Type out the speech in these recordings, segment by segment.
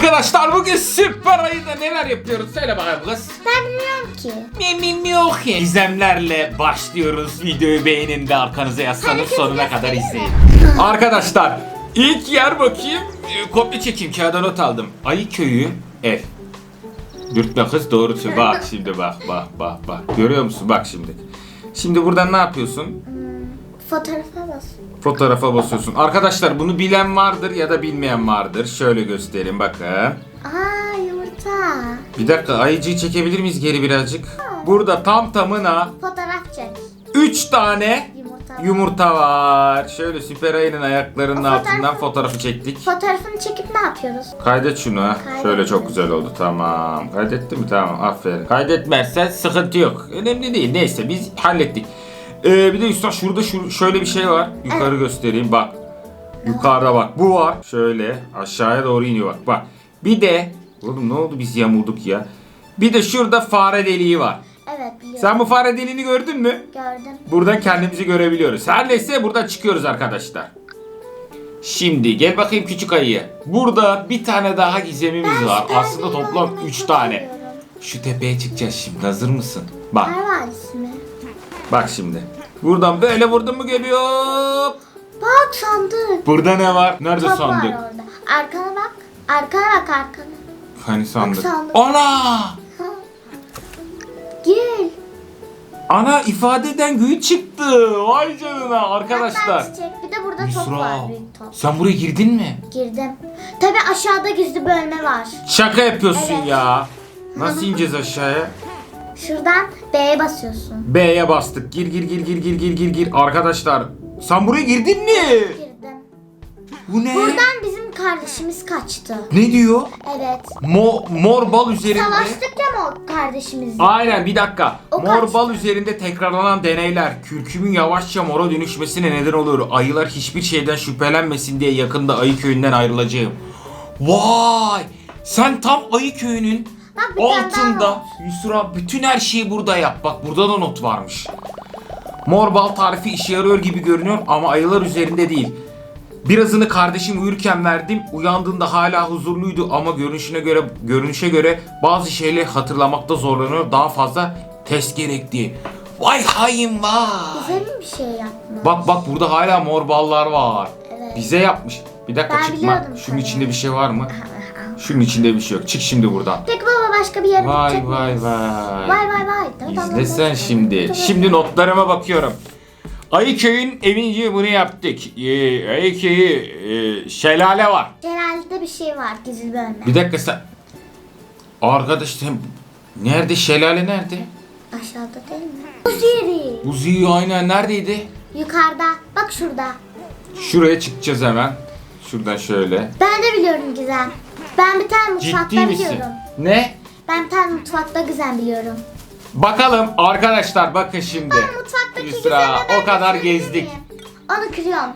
Arkadaşlar bugün süper ayında neler yapıyoruz? Söyle bakalım kız. Ben bilmiyorum ki. Mimim yok ya. Gizemlerle başlıyoruz. Videoyu beğenin ve arkanıza Hareket sonuna kadar izleyin. Arkadaşlar ilk yer bakayım. E, Kopya çekeyim kağıda not aldım. Ayı köyü ev. Dürtme kız doğrusu bak şimdi bak bak bak bak. Görüyor musun bak şimdi. Şimdi buradan ne yapıyorsun? Fotoğrafa bas. Fotoğrafa basıyorsun. Arkadaşlar bunu bilen vardır ya da bilmeyen vardır. Şöyle göstereyim bakın. Aa yumurta. Bir dakika ayıcıyı çekebilir miyiz geri birazcık? Burada tam tamına Fotoğraf çek. 3 tane Yumurta. yumurta var. Şöyle süper ayının ayaklarının O fotoğrafı- altından fotoğrafı çektik. Fotoğrafını çekip ne yapıyoruz? Kaydet şunu ha. Kaydet. Şöyle çok güzel oldu. Tamam. Kaydetti mi? Tamam. Aferin. Kaydetmezsen sıkıntı yok. Önemli değil. Neyse biz hallettik. Ee, bir de üstad şurada şu, şöyle bir şey var. Yukarı göstereyim. Bak. Yukarıda bak. Bu var. Şöyle aşağıya doğru iniyor bak. Bak. Bir de Oğlum ne oldu biz yamulduk ya. Bir de şurada fare deliği var. Evet biliyorum. Sen bu fare deliğini gördün mü? Gördüm. Buradan kendimizi görebiliyoruz. Her neyse buradan çıkıyoruz arkadaşlar. Şimdi gel bakayım küçük ayı. Burada bir tane daha gizemimiz Ben var. Aslında toplam oynamayı 3 çok tane. seviyorum. Şu tepeye çıkacağız şimdi. Hazır mısın? Bak. Ne var ismi? Bak şimdi. Buradan böyle vurdun mu geliyor. Bak sandık. Burada ne var? Nerede Top sandık? var orada. Arkana bak. Arkana bak arkana. Hani sandık? sandık. Ana! Gel. Ana ifade eden gün çıktı. Vay canına arkadaşlar. Hatta çiçek. Bir de burada top Yusra. var. Büyük top. Sen buraya girdin mi? Girdim. Tabi aşağıda gizli bölme var. Şaka yapıyorsun Evet. ya. Nasıl ineceğiz aşağıya? Şuradan B'ye basıyorsun. B'ye bastık. Gir gir gir gir gir gir gir gir. Arkadaşlar sen buraya girdin mi? Girdim. Bu ne? Buradan bizim kardeşimiz kaçtı. Ne diyor? Evet. Mo mor bal üzerinde. Savaştık ya mı o kardeşimizle? Aynen bir dakika. O mor kaçtı. bal üzerinde tekrarlanan deneyler kürkümün yavaşça mora dönüşmesine neden oluyor. Ayılar hiçbir şeyden şüphelenmesin diye yakında ayı köyünden ayrılacağım. Vay! Sen tam ayı köyünün Bak bir tane daha altında var. Yusra bütün her şeyi burada yap. Bak burada da not varmış. Mor bal tarifi işe yarıyor gibi görünüyor ama ayılar üzerinde değil. Birazını kardeşim uyurken verdim. Uyandığında hala huzurluydu ama görünüşüne göre görünüşe göre bazı şeyleri hatırlamakta zorlanıyor. Daha fazla test gerekti. Vay hain vay. Bize mi bir şey yapmış? Bak bak burada hala mor ballar var. Evet. Bize yapmış. Bir dakika Ben çıkma. biliyordum Şunun tabii. içinde bir şey var mı? Şunun içinde bir şey yok. Çık şimdi buradan. Peki baba başka bir yere Vay gidecek vay miyiz? vay. Vay vay vay. Tamam, tamam, İzle sen tamam. şimdi. Tamam. Şimdi notlarıma bakıyorum. Ayıköy'ün evince bunu yaptık. Ee, Ayıköy'ü e, şelale var. Genelde bir şey var gizli bölme. Bir dakika sen... Arkadaş sen... Nerede? Şelale nerede? Aşağıda değil mi? Buz yeri. Uzi'yi aynen neredeydi? Yukarıda. Bak şurada. Şuraya çıkacağız hemen. Şuradan şöyle. Ben de biliyorum Gizem. Ben bir tane mutfakta Ciddi misin? biliyorum. Ne? Ben tane mutfakta Gizem biliyorum. Bakalım arkadaşlar bakın şimdi. Ben mutfaktaki Yusra Gizem'e ben o kadar gezdik. miyim? Onu kırıyorum.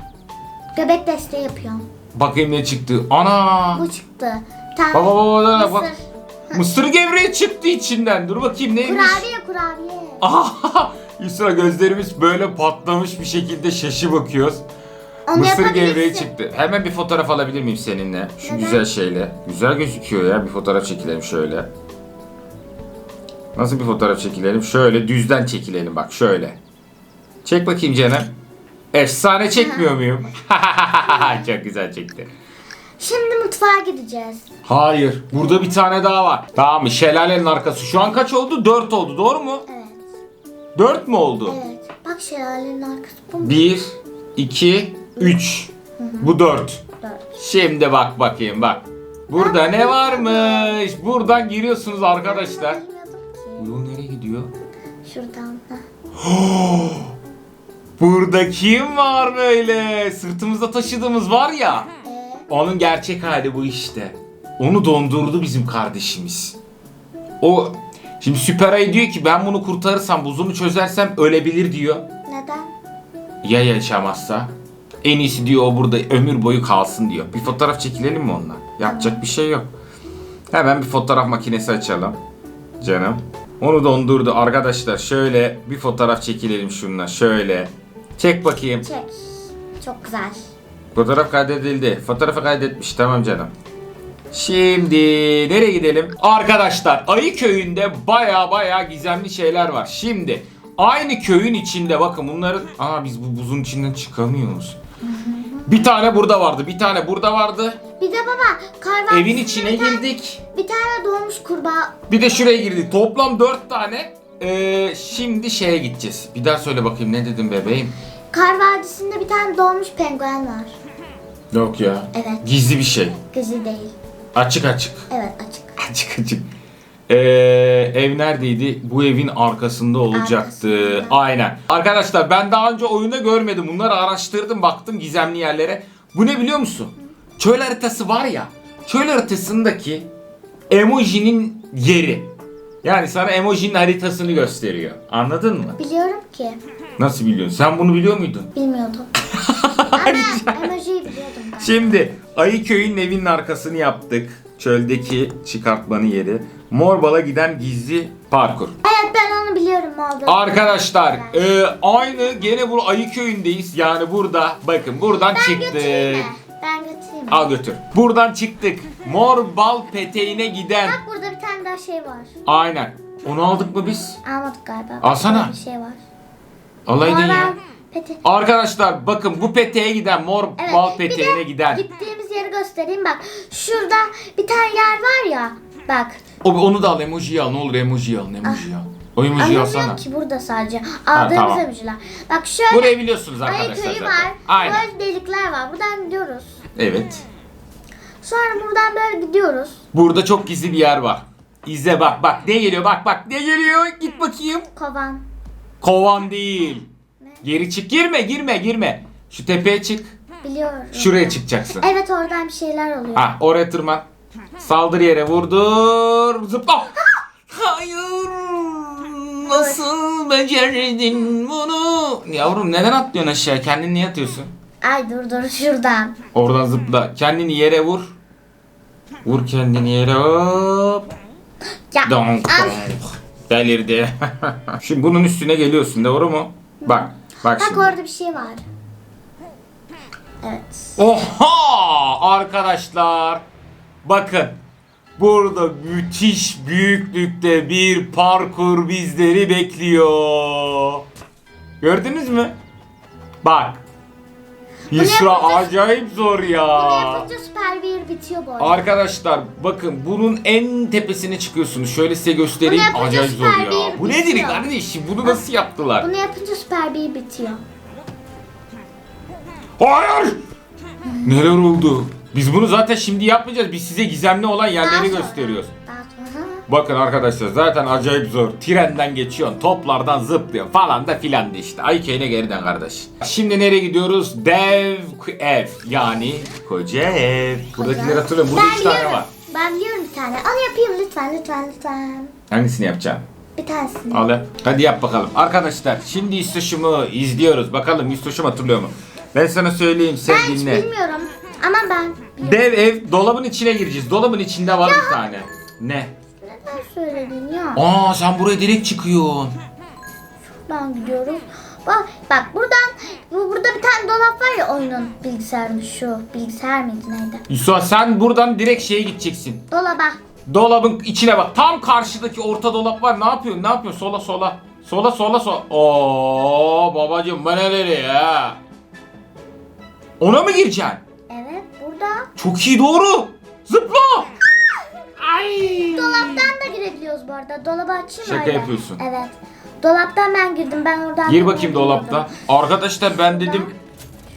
Göbek desteği yapıyorum. Bakayım ne çıktı. Ana! Bu çıktı. Tane Baba baba baba bak. mısır. Mısır gevreği çıktı içinden. Dur bakayım neymiş. Kurabiye kurabiye. Aha! Yusra gözlerimiz böyle patlamış bir şekilde şaşı bakıyoruz. Onu Mısır yapabilirsin. gevreği çıktı. Hemen bir fotoğraf alabilir miyim seninle? Şu Neden? güzel şeyle. Güzel gözüküyor ya. Bir fotoğraf çekilelim şöyle. Nasıl bir fotoğraf çekilelim? Şöyle düzden çekilelim bak şöyle. Çek bakayım canım. Efsane çekmiyor muyum? Çok güzel çekti. Şimdi mutfağa gideceğiz. Hayır. Burada bir tane daha var. Tamam mı? Şelalenin arkası. Şu an kaç oldu? 4 oldu. Doğru mu? Evet. 4 mü oldu? Evet. Bak şelalenin arkası bu mu? 1, 2, 3. Bu 4. Dört. Şimdi bak bakayım bak. Burada ne varmış? Buradan giriyorsunuz arkadaşlar. Yol nereye gidiyor? Şuradan. Burada kim var böyle? Sırtımızda taşıdığımız var ya. Onun gerçek hali bu işte. Onu dondurdu bizim kardeşimiz. O şimdi Süper Ay diyor ki ben bunu kurtarırsam buzunu çözersem ölebilir diyor. neden? Ya yaşamazsa? En iyisi diyor o burada ömür boyu kalsın diyor. Bir fotoğraf çekilelim mi onunla? Yapacak bir şey yok. Hemen bir fotoğraf makinesi açalım. Canım. Onu dondurdu arkadaşlar. Şöyle bir fotoğraf çekilelim şununla. Şöyle. Çek bakayım. Çek. Çok güzel. Fotoğraf kaydedildi. Fotoğrafı kaydetmiş. Tamam canım. Şimdi nereye gidelim? Arkadaşlar Ayı Köyü'nde baya baya gizemli şeyler var. Şimdi aynı köyün içinde bakın bunların... Aa biz bu buzun içinden çıkamıyoruz. Bir tane burada vardı, bir tane burada vardı. Bir de baba kar Evin içine bir tane- girdik. Bir tane doğmuş kurbağa. Bir de şuraya girdik. Toplam 4 tane. Ee, şimdi şeye gideceğiz. Bir daha söyle bakayım ne dedim bebeğim? Kar vadisinde bir tane doğmuş penguen var. Yok ya. Evet. Gizli bir şey. Gözü değil. Açık açık. Evet açık. Açık açık. Ee, ev neredeydi? Bu evin arkasında olacaktı. Arkasında. Aynen. Arkadaşlar ben daha önce oyunda görmedim. Bunları araştırdım baktım gizemli yerlere. Bu ne biliyor musun? Çöl haritası var ya. Çöl haritasındaki emojinin yeri. Yani sana emojinin haritasını gösteriyor. Anladın mı? Biliyorum ki. Nasıl biliyorsun? Sen bunu biliyor muydun? Bilmiyordum. Ama emojiyi biliyordum ben. Şimdi Ayı Köyü'nün evinin arkasını yaptık. Çöldeki çıkartmanın yeri. Morbal'a giden gizli parkur. Evet ben onu biliyorum olduğunu. Arkadaşlar e, aynı gene bu Ayı Köyü'ndeyiz. Yani burada bakın buradan ben çıktık. götüreyim mi? Ben götüreyim? Al götür. Buradan çıktık. Mor bal peteğine giden. Bak burada bir tane daha şey var. Aynen. Onu aldık mı biz? Almadık galiba. Alsana. Bir şey var. Alaydın ya. Peti. Arkadaşlar bakın bu peteğe giden mor Evet. bal bir peteğine giden. Gittiğimiz yeri göstereyim bak. Şurada bir tane yer var ya. Bak. O, onu da al emojiyi al ne olur emojiyi al emojiyi al. O emojiyi alsana. Anlamıyorum ki burada sadece. Aldığımız tamam. emojiler. Bak şöyle. Burayı biliyorsunuz Ayı arkadaşlar köyü zaten. var. Aynen. Böyle delikler var. Buradan gidiyoruz. Evet. Sonra buradan böyle gidiyoruz. Burada çok gizli bir yer var. İzle bak bak ne geliyor bak bak ne geliyor git bakayım. Kovan. Kovan değil. Geri çık girme girme girme. Şu tepeye çık. Biliyorum. Şuraya çıkacaksın. Evet oradan bir şeyler oluyor. Ha oraya tırman. Saldır yere vurdur. Zıpla. Hayır. Nasıl becerdin bunu? Yavrum neden atlıyorsun aşağı? Kendini niye atıyorsun? Ay dur dur şuradan. Oradan zıpla. Kendini yere vur. Vur kendini yere hop. Ya. Donk donk. Delirdi. Şimdi bunun üstüne geliyorsun doğru mu? Bak. Bak Bak şimdi. orada bir şey var. Evet. Oha! Arkadaşlar. Bakın. Burada müthiş büyüklükte bir parkur bizleri bekliyor. Gördünüz mü? Bak. Yusra acayip zor Bunu ya. yapınca süper bir bitiyor bu arada. Arkadaşlar bakın bunun en tepesine çıkıyorsunuz. Şöyle size göstereyim. Bunu yapınca Acayip zor süper ya. bir Bu nedir bitiyor. kardeşim? Bunu nasıl yaptılar? Bunu yapınca süper bir bitiyor. Hayır! Neler oldu? Biz bunu zaten şimdi yapmayacağız. Biz size gizemli olan yerleri sonra. gösteriyoruz. Bakın arkadaşlar zaten acayip zor. Trenden geçiyorsun, toplardan zıplıyorsun falan da filan da işte. Ayke'yle geriden kardeş. Şimdi nereye gidiyoruz? Dev ev. Yani koca ev. Buradakileri hatırlıyorum. Burada Ben üç tane biliyorum. var. Ben biliyorum bir tane. Onu yapayım lütfen lütfen lütfen. Hangisini yapacaksın? Bir tanesini. Al yap. Hadi yap bakalım. Arkadaşlar şimdi Yustoş'umu izliyoruz. Bakalım Yustoş'um hatırlıyor mu? Ben sana söyleyeyim sen Ben hiç dinle. bilmiyorum. Ama ben biliyorum. Dev ev dolabın içine gireceğiz. Dolabın içinde var bir tane. Ne? Neden söyledin ya? Aa sen buraya direkt çıkıyorsun. Buradan gidiyoruz. Bak, bak buradan bu burada bir tane dolap var ya oyunun bilgisayarın şu bilgisayar mıydı neydi? Yusuf sen buradan direkt şeye gideceksin. Dolaba. Dolabın içine bak. Tam karşıdaki orta dolap var. Ne yapıyorsun? Ne yapıyorsun? Sola sola. Sola sola sola. Oo babacım bu neleri ya? Ona mı gireceksin? Evet burada. Çok iyi doğru. Zıpla. Ay. Dolaptan da girebiliyoruz bu arada. Dolabı açayım Şaka öyle. yapıyorsun. Evet. Dolaptan ben girdim. Ben oradan Gir bakayım giriyordum. dolapta. Arkadaşlar ben dedim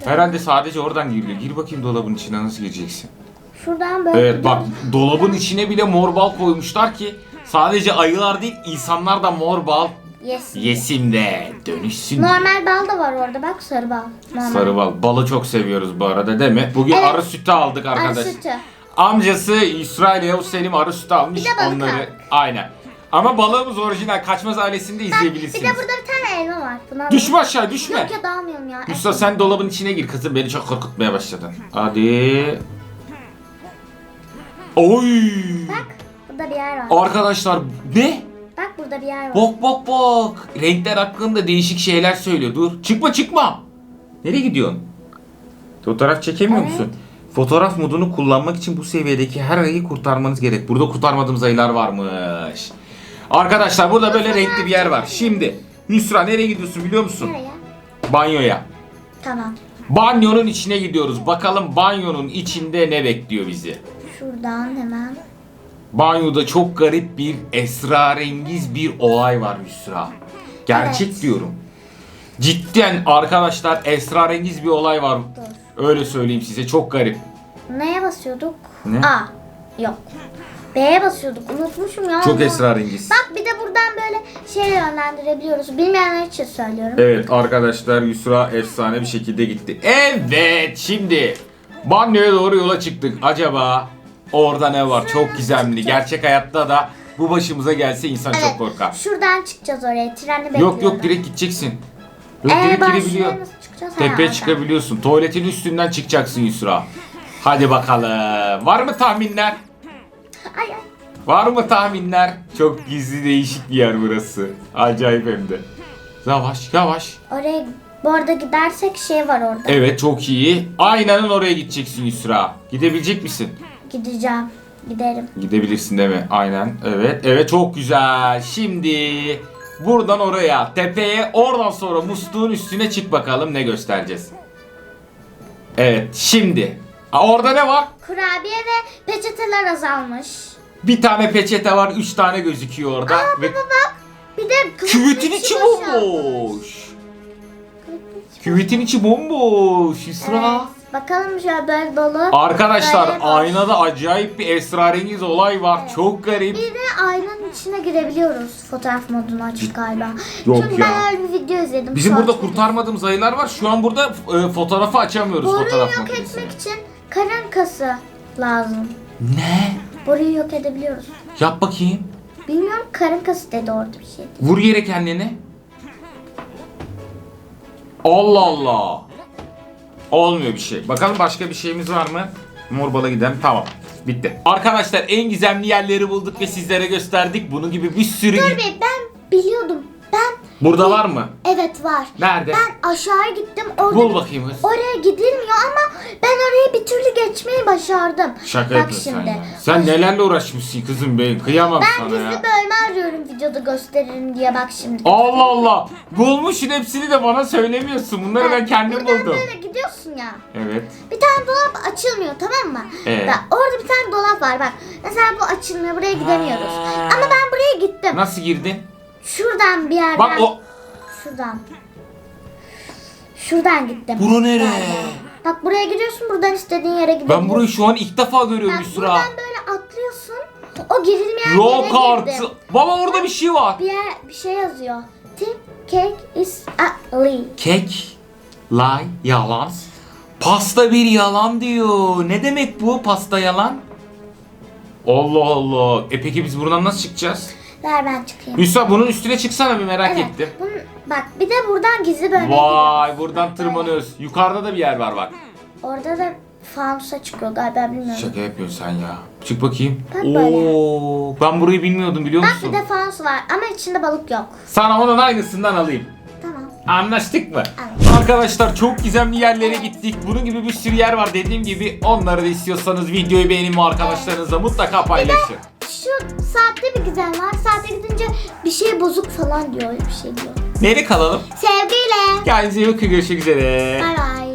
herhalde sadece oradan giriliyor. Gir bakayım dolabın içine nasıl gireceksin? Şuradan böyle Evet bak dolabın içine bile mor bal koymuşlar ki sadece ayılar değil insanlar da mor bal Yes. yesin de dönüşsün. Normal bal da var orada bak sarı bal. Normal. Sarı bal. Balı çok seviyoruz bu arada değil mi? Bugün Evet. arı sütü aldık Arı arkadaş. sütü. Amcası İsrail Yavuz Selim arı sütü almış. Bir de balık onları. aldık. Aynen. Ama balığımız orijinal. Kaçmaz ailesinde Bak, izleyebilirsiniz. bir de burada bir tane elma var. Bunu alalım. Düşme aşağı düşme. Yok ya dağılmayalım ya. Mustafa sen dolabın içine gir kızım beni çok korkutmaya başladın. Hadi. Oy. Bak burada bir yer var. Arkadaşlar ne? Bak burada bir yer var. Bak bak bak. Renkler hakkında değişik şeyler söylüyor. Dur. Çıkma çıkma. Nereye gidiyorsun? Fotoğraf çekemiyor Evet. musun? Fotoğraf modunu kullanmak için bu seviyedeki her ayı kurtarmanız gerek. Burada kurtarmadığımız ayılar varmış. Arkadaşlar burada böyle renkli bir yer var. Şimdi Yusra nereye gidiyorsun biliyor musun? Nereye? Banyoya. Tamam. Banyonun içine gidiyoruz. Bakalım banyonun içinde ne bekliyor bizi? Şuradan hemen. Banyoda çok garip bir esrarengiz bir olay var Yusra. Gerçek Evet. diyorum. Cidden arkadaşlar esrarengiz bir olay var. Öyle söyleyeyim size çok garip. Neye basıyorduk? Ne? A. Yok. B'ye basıyorduk. Unutmuşum ya. Çok onu. esrarengiz. Bak bir de buradan böyle şey yönlendirebiliyoruz. Bilmeyenler için söylüyorum. Evet arkadaşlar Yusra efsane bir şekilde gitti. Evet şimdi banyoya doğru yola çıktık. Acaba orada ne var? Çok gizemli. Gerçek hayatta da bu başımıza gelse insan çok korkar. Şuradan çıkacağız oraya. Treni bekliyorum. Yok yok direkt gideceksin. Yok Ee, direkt ben girebiliyor. şuraya nasıl çıkacağız? Ha, Tepeye oradan. çıkabiliyorsun. Tuvaletin üstünden çıkacaksın Yusra. Hadi bakalım. Var mı tahminler? Ay ay. Var mı tahminler? Çok gizli değişik bir yer burası. Acayip hem de. Yavaş yavaş. Oraya bu arada gidersek şey var orada. Evet çok iyi. Aynen oraya gideceksin Yusra. Gidebilecek misin? Gideceğim. Giderim. Gidebilirsin değil mi? Aynen. Evet. Evet çok güzel. Şimdi buradan oraya tepeye oradan sonra musluğun üstüne çık bakalım ne göstereceğiz. Evet şimdi. Aa, Orada ne var? Kurabiye ve peçeteler azalmış. Bir tane peçete var. Üç tane gözüküyor orada. Aa Ve baba bak. Bir de küvetin içi boşaltmış. bomboş. Küvetin içi bomboş. Yusra. Evet. Bakalım böyle dolu. Arkadaşlar Böyle boş. aynada acayip bir esrarengiz olay var. Çok garip. Bir de aynanın içine girebiliyoruz. Fotoğraf modunu açık galiba. Yok Çünkü ya. ben öyle bir video izledim. Bizim short burada kurtarmadığımız ayılar var. Şu an burada e, fotoğrafı açamıyoruz Boruyu fotoğraf yok makinesini. etmek için karın kası lazım. Ne? Boruyu yok edebiliyoruz. Yap bakayım. Bilmiyorum karın kası dedi orada bir şey. Vur yere kendini. Allah Allah. Olmuyor bir şey. Bakalım başka bir şeyimiz var mı? Morbala gidelim. Tamam. Bitti. Arkadaşlar en gizemli yerleri bulduk ve sizlere gösterdik. Bunun gibi bir sürü... Dur bir ben biliyordum. Ben Burada var mı? evet var. Nerede? Ben aşağıya gittim. Orada Bul bakayım kız. Oraya gidilmiyor ama ben oraya bir türlü geçmeyi başardım. Şaka Bak yapıyorsun şimdi. sen ya. Sen nelerle uğraşmışsın kızım be. Kıyamam Ben sana gizli ya. bölme arıyorum videoda gösteririm diye bak şimdi. Allah Allah. Bulmuşsun hepsini de bana söylemiyorsun. Bunları ben kendim buradan buldum. böyle gidiyorsun ya. Evet. Bir tane dolap açılmıyor tamam mı? Ee? Bak orada bir tane dolap var bak. Mesela bu açılmıyor buraya gidemiyoruz. Ha. Ama ben buraya gittim. Nasıl girdin? Şuradan bir yerden. Bak o... Şuradan. Şuradan gittim. Bura nere? Bak buraya gidiyorsun buradan istediğin yere gidebiliyorsun. Ben burayı şu an ilk defa görüyorum Bak Yusra. buradan böyle atlıyorsun. O girilmeyen Yok yere artık. girdim. Baba orada bir şey var. Bir yer bir şey yazıyor. Tip cake is ugly. Kek, lay, yalan. Pasta bir yalan diyor. Ne demek bu pasta yalan? Allah Allah. E peki biz buradan nasıl çıkacağız? Ver ben çıkayım. Yusra bunun üstüne çıksana bir merak Evet. ettim. Bunun, bak bir de buradan gizli bölmeye Vay buradan Bak, tırmanıyoruz. Yukarıda da bir yer var bak. böyle. Orada da fanusa çıkıyor galiba bilmiyorum. Şaka yapıyorsun sen ya. Çık bakayım. Bak böyle. Oo, ben burayı bilmiyordum biliyor Bak musun? bir de fanus var ama içinde balık yok. Sana onun aynısından alayım. Tamam. Anlaştık mı? Arkadaşlar çok gizemli yerlere gittik. Bunun gibi bir sürü yer var dediğim gibi. Onları da istiyorsanız videoyu beğenin ve arkadaşlarınızla mutlaka paylaşın. Şu saatte bir güzel var. Saate gidince bir şey bozuk falan diyor. Öyle bir şey diyor. Nereye kalalım? Sevgiyle. Kendinize iyi bakın görüşmek üzere. Bay bay.